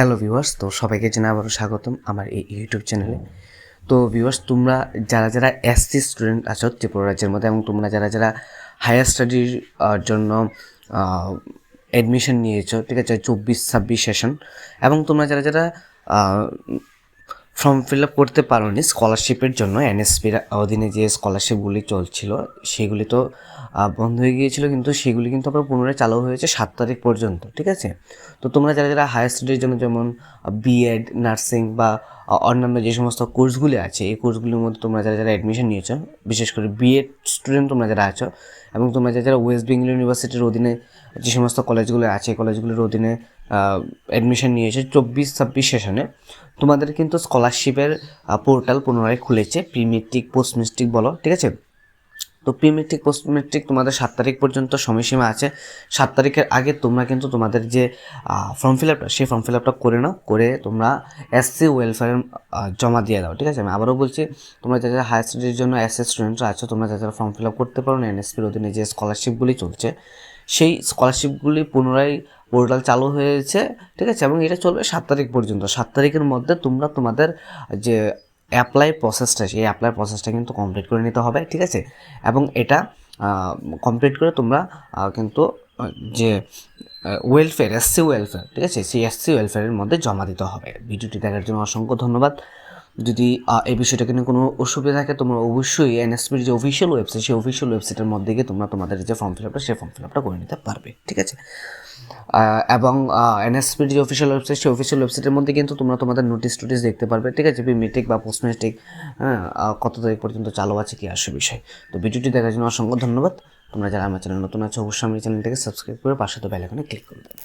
Hello viewers, তো সবাইকে জানাই আবারও স্বাগতম আমার এই ইউটিউব চ্যানেলে। তো ভিউয়ার্স, তোমরা যারা যারা এসসি স্টুডেন্ট আছো ত্রিপুরা রাজ্যের মধ্যে এবং তোমরা যারা যারা হায়ার স্টাডির জন্য অ্যাডমিশন নিয়েছো, ঠিক আছে, চব্বিশ, ছাব্বিশ সেশন এবং তোমরা যারা যারা ফর্ম ফিল আপ করতে পারোনি স্কলারশিপের জন্য এনএসপির অধীনে যে স্কলারশিপগুলি চলছিল, সেগুলি তো বন্ধ হয়ে গিয়েছিল, কিন্তু সেগুলি কিন্তু আবার পুনরায় চালু হয়েছে সাত তারিখ পর্যন্ত, ঠিক আছে? তো তোমরা যারা যারা হায়ার স্টাডির জন্য যেমন বিএড নার্সিং বা অন্যান্য যে সমস্ত কোর্সগুলি আছে, এই কোর্সগুলির মধ্যে তোমরা যারা যারা অ্যাডমিশন নিয়েছো, বিশেষ করে বিএড স্টুডেন্ট তোমরা যারা আছো, এবং তোমরা যারা যারা ওয়েস্ট বেঙ্গল ইউনিভার্সিটির অধীনে যে সমস্ত কলেজগুলো আছে কলেজগুলির অধীনে অ্যাডমিশন নিয়েছে চব্বিশ ছাব্বিশ সেশনে তোমাদের কিন্তু স্কলারশিপের পোর্টাল পুনরায় খুলেছে প্রি মেট্রিক পোস্ট মেট্রিক বলো, ঠিক আছে? তো প্রি মেট্রিক পোস্ট মেট্রিক তোমাদের সাত তারিখ পর্যন্ত সময়সীমা আছে। সাত তারিখের আগে তোমরা কিন্তু তোমাদের যে ফর্ম ফিল আপটা সেই ফর্ম ফিল আপটা করে নাও, করে তোমরা এসসি ওয়েলফেয়ার জমা দিয়ে দাও, ঠিক আছে? আমি আবারও বলছি, তোমরা যারা যারা হায়ার স্টাডির জন্য এসএস স্টুডেন্টরা আছো, তোমরা যারা যারা ফর্ম ফিল আপ করতে পারো না এনএসপির অধীনে যে স্কলারশিপগুলি চলছে, সেই স্কলারশিপগুলি পুনরায় পোর্টাল চালু হয়েছে, ঠিক আছে? এবং এটা চলবে সাত তারিখ পর্যন্ত। সাত তারিখের মধ্যে তোমরা তোমাদের যে অ্যাপ্লাই প্রসেসটা সেই অ্যাপ্লাই প্রসেসটা কিন্তু কমপ্লিট করে নিতে হবে, ঠিক আছে? এবং এটা কমপ্লিট করে তোমরা কিন্তু, যে ওয়েলফেয়ার এসসি ওয়েলফেয়ার ঠিক আছে? সেই এসসি ওয়েলফেয়ারের মধ্যে জমা দিতে হবে। ভিডিওটি দেখার জন্য অসংখ্য ধন্যবাদ। যদি এই বিষয়টাকে নিয়ে কোনো অসুবিধা থাকে, তোমরা অবশ্যই এনএসপির যে অফিসিয়াল ওয়েবসাইট সেই অফিসিয়াল ওয়েবসাইটের মধ্যে গিয়ে তোমরা তোমাদের যে ফর্ম ফিল আপটা সেই ফর্ম ফিল আপটা করে নিতে পারবে, ঠিক আছে? এবং এনএসপির যে অফিসিয়াল ওয়েবসাইট সেই অফিসিয়াল ওয়েবসাইটের মধ্যে কিন্তু তোমরা তোমাদের নোটিশ টোটিস দেখতে পারবে, ঠিক আছে? মেট্রিক বা পোস্ট মেট্রিক হ্যাঁ কত তারিখ পর্যন্ত চালু আছে, কি আসে বিষয়। তো ভিডিওটি দেখার জন্য অসংখ্য ধন্যবাদ। তোমরা যারা আমার চ্যানেল নতুন আছো, অবশ্যই আমার চ্যানেলটাকে সাবস্ক্রাইব করে পাশে তো বেল ক্লিক করে দেবে।